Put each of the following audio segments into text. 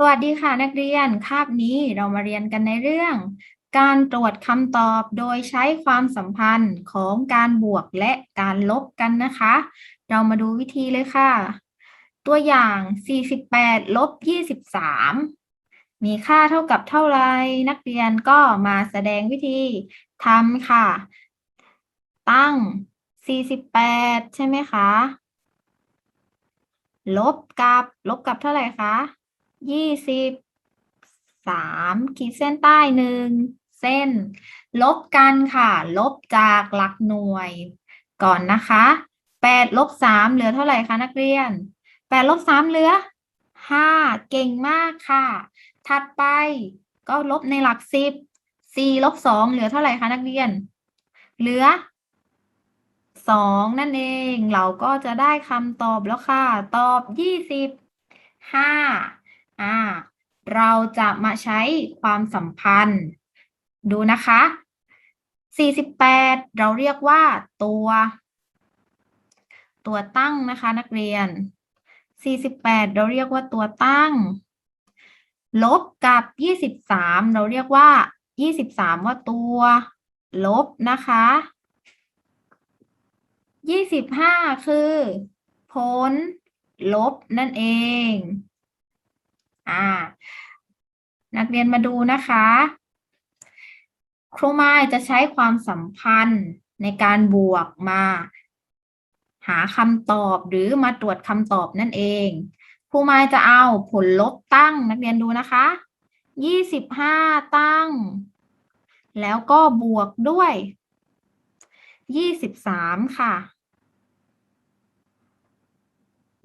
สวัสดีค่ะนักเรียน คาบนี้เรามาเรียนกันในเรื่อง การตรวจคำตอบโดยใช้ความสัมพันธ์ของการบวกและการลบกันนะคะ เรามาดูวิธีเลยค่ะ ตัวอย่าง 48 ลบ 23 มีค่าเท่ากับเท่าไร นักเรียนก็มาแสดงวิธีทำค่ะ ตั้ง 48 ใช่ไหมคะ ลบกับ ลบกับเท่าไหร่คะ ยี่สิบสามขีดเส้นใต้หนึ่งเส้น ลบกันค่ะ ลบจากหลักหน่วย ก่อนนะคะแปดลบสามเหลือเท่าไหร่คะนักเรียนแปดลบสามเหลือห้าเก่งมากค่ะ ถัดไปก็ลบในหลักสิบสี่ลบสองเหลือเท่าไหร่คะนักเรียน เหลือสองนั่นเอง เราก็จะได้คำตอบแล้วค่ะ ตอบยี่สิบห้า อ่าเราจะมาใช้ความสัมพันธ์ ดูนะคะ 48 เราเรียกว่าตัว ตัวตั้งนะคะนักเรียน 48 เราเรียกว่าตัวตั้ง ลบกับ 23 เราเรียกว่า 23 ว่าตัว ลบนะคะ 25 คือ ผล ลบนั่นเอง อ่า นักเรียนมาดูนะคะ ครูไม้จะใช้ความสัมพันธ์ในการบวกมา หาคำตอบหรือมาตรวจคำตอบนั่นเอง ครูไม้จะเอาผลลบตั้งนักเรียนดูนะคะยี่สิบห้าตั้ง แล้วก็บวกด้วยยี่สิบสามค่ะ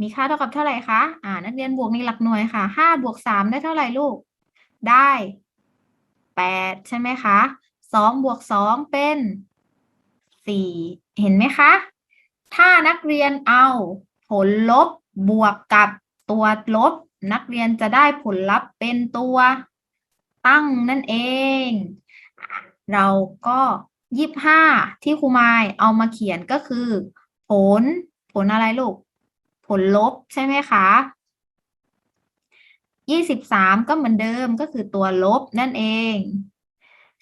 มีค่าเท่ากับเท่าไหร่คะอ่า นักเรียนบวกในหลักหน่วยค่ะห้าบวกสามได้เท่าไหร่ลูก ได้แปดใช่ไหมคะสองบวกสองเป็นสี่เห็นไหมคะ ถ้านักเรียนเอาผลลบบวกกับตัวลบ นักเรียนจะได้ผลลัพธ์เป็นตัวตั้งนั่นเอง เราก็ยี่บห้าที่ครูไมายเอามาเขียนก็คือ ผล ผลอะไรลูก ผลลบใช่ไหมคะยี่สิบสามก็เหมือนเดิมก็คือตัวลบนั่นเอง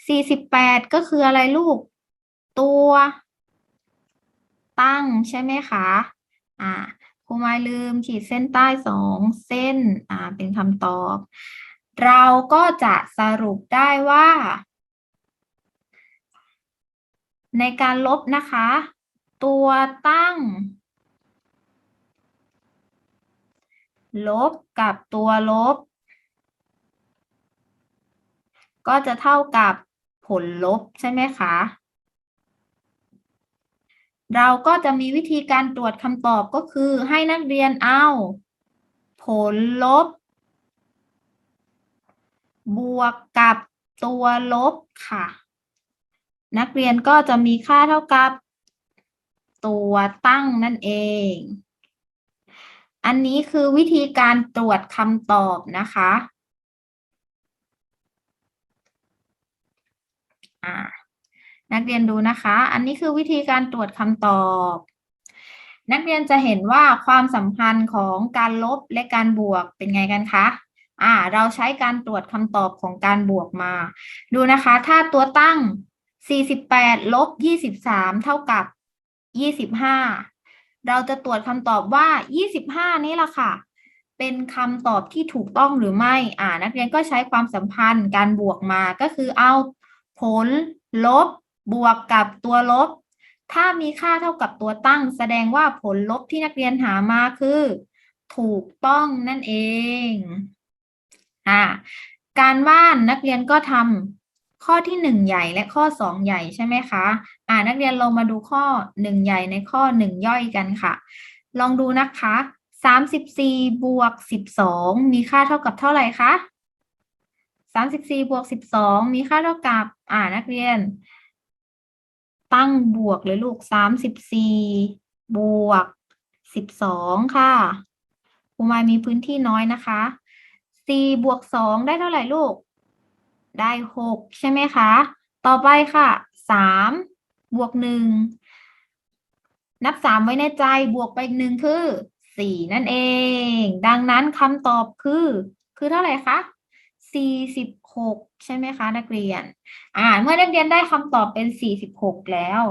สี่สิบแปดก็คืออะไรลูก ตัว ตั้งใช่ไหมคะอ่าครูไม่ลืมขีดเส้นใต้สองเส้นอ่าเป็นคำตอบ เราก็จะสรุปได้ว่า ในการลบนะคะ ตัวตั้ง ลบกับตัวลบ ก็จะเท่ากับผลลบใช่ไหมคะ เราก็จะมีวิธีการตรวจคำตอบก็คือให้นักเรียนเอา ผลลบ บวกกับตัวลบค่ะ นักเรียนก็จะมีค่าเท่ากับตัวตั้งนั่นเอง อันนี้คือวิธีการตรวจคำตอบนะคะนักเรียนดูนะคะ อันนี้คือวิธีการตรวจคำตอบ นักเรียนจะเห็นว่าความสัมพันธ์ของการลบและการบวกเป็นไงกันคะอ่า เราใช้การตรวจคำตอบของการบวกมา ดูนะคะ ถ้าตัวตั้ง 48 ลบ 23 เท่ากับ 25 เราจะตรวจคำตอบว่า 25 นี้ล่ะค่ะ เป็นคำตอบที่ถูกต้องหรือไม่ อ่า นักเรียนก็ใช้ความสัมพันธ์การบวกมา ก็คือเอาผลลบบวกกับตัวลบ ถ้ามีค่าเท่ากับตัวตั้ง แสดงว่าผลลบที่นักเรียนหามาคือ ถูกต้องนั่นเอง อ่า การว่านนักเรียนก็ทำ ข้อที่หนึ่งใหญ่และข้อสองใหญ่ใช่ไหมคะ อ่านักเรียนลองมาดูข้อหนึ่งใหญ่ในข้อหนึ่งย่อยกันค่ะ ลองดูนะคะสามสิบสี่บวกสิบสองมีค่าเท่ากับเท่าไหร่คะสามสิบสี่บวกสิบสองมีค่าเท่ากับ อ่านักเรียน ตั้งบวกเลยลูกสามสิบสี่บวกสิบสองค่ะครูมายมีพื้นที่น้อยนะคะสี่บวกสองได้เท่าไหร่ลูก ได้หกใช่ไหมคะ ต่อไปค่ะสามบวกหนึ่งนับสามไว้ในใจบวกไปอีกหนึ่งคือสี่นั่นเอง ดังนั้นคำตอบคือ คือเท่าไหร่คะสี่สิบหกใช่ไหมคะ นักเรียน อ่า เมื่อนักเรียนได้คำตอบเป็นสี่สิบหกแล้ว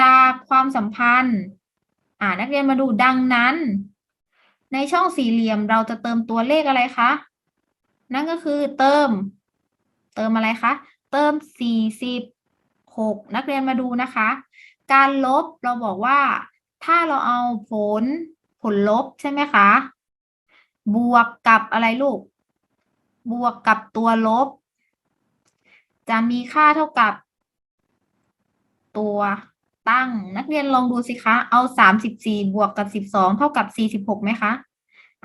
จากความสัมพันธ์ อ่า นักเรียนมาดูดังนั้น ในช่องสี่เหลี่ยมเราจะเติมตัวเลขอะไรคะ นั่นก็คือเติม ติมอะไรคะ เติมสี่สิบหกนักเรียนมาดูนะคะ การลบเราบอกว่า ถ้าเราเอาผลผลลบใช่ไหมคะ บวกกับอะไรลูก บวกกับตัวลบ จะมีค่าเท่ากับ ตัวตั้ง นักเรียนลองดูสิคะ เอาสามสิบสี่บวกกับสิบสองเท่ากับสี่สิบหกไหมคะ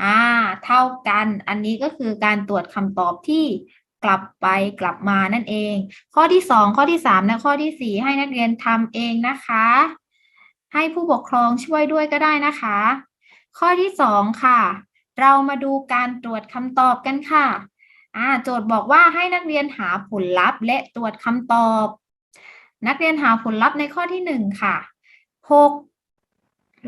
อ่า เท่ากัน อันนี้ก็คือการตรวจคำตอบที่ กลับไปกลับมานั่นเอง ข้อที่สองข้อที่สามและข้อที่สี่ให้นักเรียนทำเองนะคะ ให้ผู้ปกครองช่วยด้วยก็ได้นะคะ ข้อที่สองค่ะ เรามาดูการตรวจคำตอบกันค่ะอ่าโจทย์บอกว่าให้นักเรียนหาผลลัพธ์ และตรวจคำตอบ นักเรียนหาผลลัพธ์ในข้อที่หนึ่งค่ะหก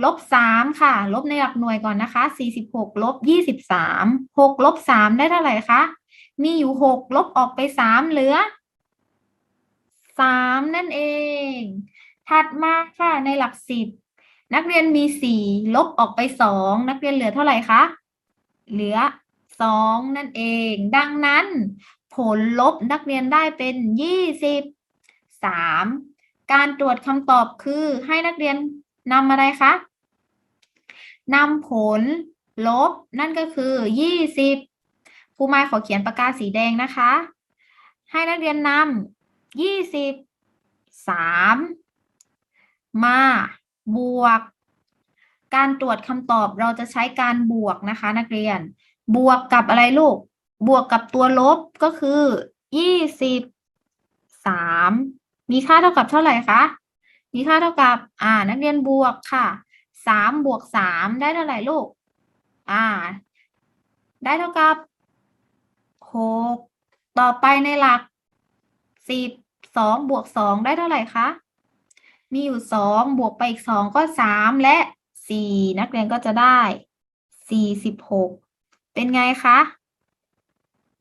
ลบสามค่ะ ลบในหลักหน่วยก่อนนะคะสี่สิบหกลบยี่สิบสามหกลบสามได้เท่าไหร่คะ มีอยู่หกลบออกไปสามเหลือสามนั่นเอง ถัดมาค่ะในหลักสิบนักเรียนมีสี่ลบออกไปสองนักเรียนเหลือเท่าไหร่คะเหลือสองนั่นเอง ดังนั้น ผลลบนักเรียนได้เป็นยี่สิบสามการตรวจคำตอบคือให้นักเรียน นำอะไรคะนำผลลบนั่นก็คือยี่สิบครูไม้ขอเขียนปากกาสีแดงนะคะ ให้นักเรียนนำยี่สิบสามมาบวก การตรวจคำตอบเราจะใช้การบวกนะคะ นักเรียน บวกกับอะไรลูก บวกกับตัวลบก็คือยี่สิบสามมีค่าเท่ากับเท่าไหร่คะ มีค่าเท่ากับ อ่า นักเรียนบวกค่ะสามบวกสามได้เท่าไหร่ลูก อ่า ได้เท่ากับหกต่อไปในหลักสิบสองบวกสองได้เท่าไหร่คะ มีอยู่สองบวกไปอีกสองก็สามและสี่นักเรียนก็จะได้สี่สิบหกเป็นไงคะ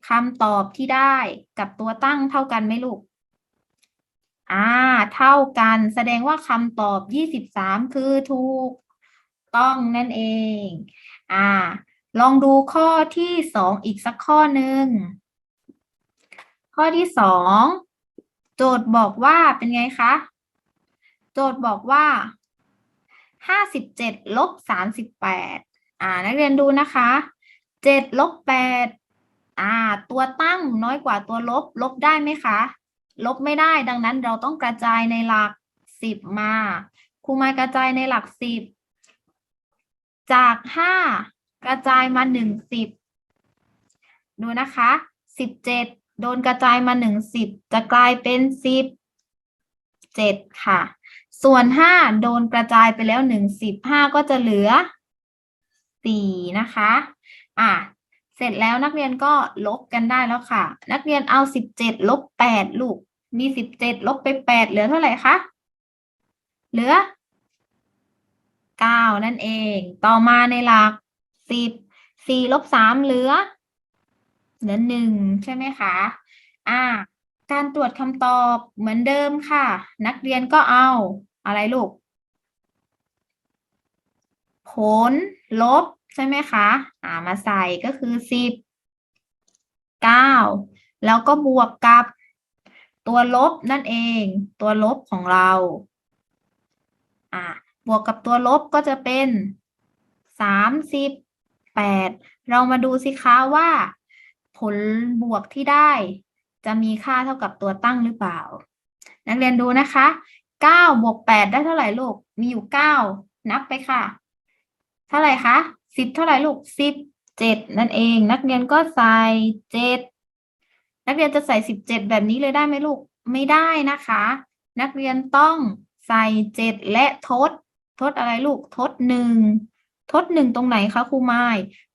คำตอบที่ได้กับตัวตั้งเท่ากันไหมลูก อ่า เท่ากันแสดงว่าคำตอบยี่สิบสามคือถูกต้องนั่นเอง อ่า ลองดูข้อที่สองอีกสักข้อหนึ่ง ข้อที่สองโจทย์บอกว่าเป็นไงคะ โจทย์บอกว่าห้าสิบเจ็ดลบสามสิบแปดอ่า นักเรียนดูนะคะเจ็ดลบแปดอ่า ตัวตั้งน้อยกว่าตัวลบ ลบได้ไหมคะ ลบไม่ได้ ดังนั้นเราต้องกระจายในหลักสิบมาครูมากระจายในหลักสิบจากห้ากระจายมาหนึ่งสิบดูนะคะสิบเจ็ดโดนกระจายมาหนึ่งสิบจะกลายเป็นสิบเจ็ดค่ะ ส่วนห้าโดนกระจายไปแล้วหนึ่งสิบห้าก็จะเหลือสี่นะคะอะเสร็จแล้วนักเรียนก็ลบกันได้แล้วค่ะ นักเรียนเอาสิบเจ็ดลบแปดลูก มีสิบเจ็ดลบไปแปดเหลือเท่าไหร่คะ เหลือเก้านั่นเอง ต่อมาในหลักสิบสี่ลบสามเหลือ เหลือหนึ่งใช่ไหมคะ อ่า การตรวจคำตอบเหมือนเดิมค่ะ นักเรียนก็เอาอะไรลูก ผลลบใช่ไหมคะ อ่ามาใส่ก็คือสิบเก้าแล้วก็บวกกับ ตัวลบนั่นเอง ตัวลบของเรา อ่าบวกกับตัวลบก็จะเป็นสามสิบแปดเรามาดูสิคะว่า ผลบวกที่ได้ จะมีค่าเท่ากับตัวตั้งหรือเปล่า นักเรียนดูนะคะเก้าบวกแปดได้เท่าไหร่ลูก มีอยู่เก้านับไปค่ะ เท่าไหร่คะสิบเท่าไหร่ลูกสิบเจ็ดนั่นเอง นักเรียนก็ใส่เจ็ด นักเรียนจะใส่สิบเจ็ดแบบนี้เลยได้ไหมลูกไม่ได้นะคะ นักเรียนต้องใส่เจ็ดและทด ทดอะไรลูกทดหนึ่งทดหนึ่งตรงไหนคะครูไม้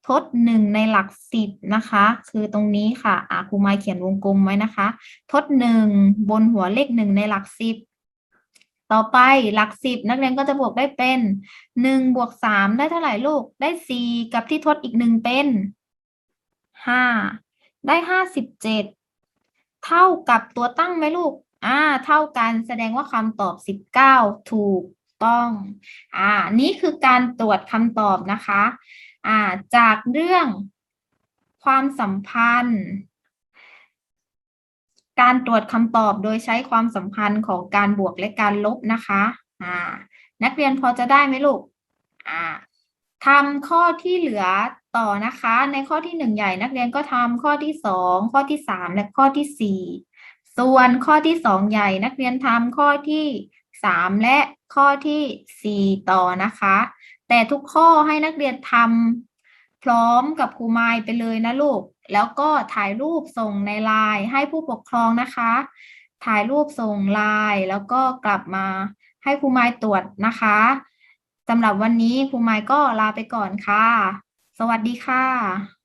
ทดหนึ่งในหลักสิบนะคะ คือตรงนี้ค่ะอ่าครูไม้เขียนวงกลมไว้นะคะ ทดหนึ่งบนหัวเลขหนึ่งในหลักสิบต่อไปหลักสิบนักเรียนก็จะบวกได้เป็นหนึ่งบวกสามได้เท่าไหร่ลูกได้สี่กับที่ทดอีกหนึ่งเป็นห้าได้ห้าสิบเจ็ด เท่ากับตัวตั้งไหมลูก อ่า เท่ากันแสดงว่าคำตอบสิบเก้าถูกต้อง อ่า นี่คือการตรวจคำตอบนะคะ อ่า จากเรื่องความสัมพันธ์ การตรวจคำตอบโดยใช้ความสัมพันธ์ของการบวกและการลบนะคะ อ่า นักเรียนพอจะได้ไหมลูก อ่าทำข้อที่เหลือ ต่อนะคะ ในข้อที่หนึ่งใหญ่นักเรียนก็ทำข้อที่สองข้อที่สามและข้อที่สี่ส่วนข้อที่สองใหญ่นักเรียนทำข้อที่สามและข้อที่สี่ต่อนะคะ แต่ทุกข้อให้นักเรียนทำพร้อมกับครูไมายไปเลยนะลูก แล้วก็ถ่ายรูปส่งในไลน์ให้ผู้ปกครองนะคะ ถ่ายรูปส่งไลน์แล้วก็กลับมาให้ครูไมายตรวจนะคะสำหรับวันนี้ครูไมายก็ลาไปก่อนค่ะ สวัสดีค่ะ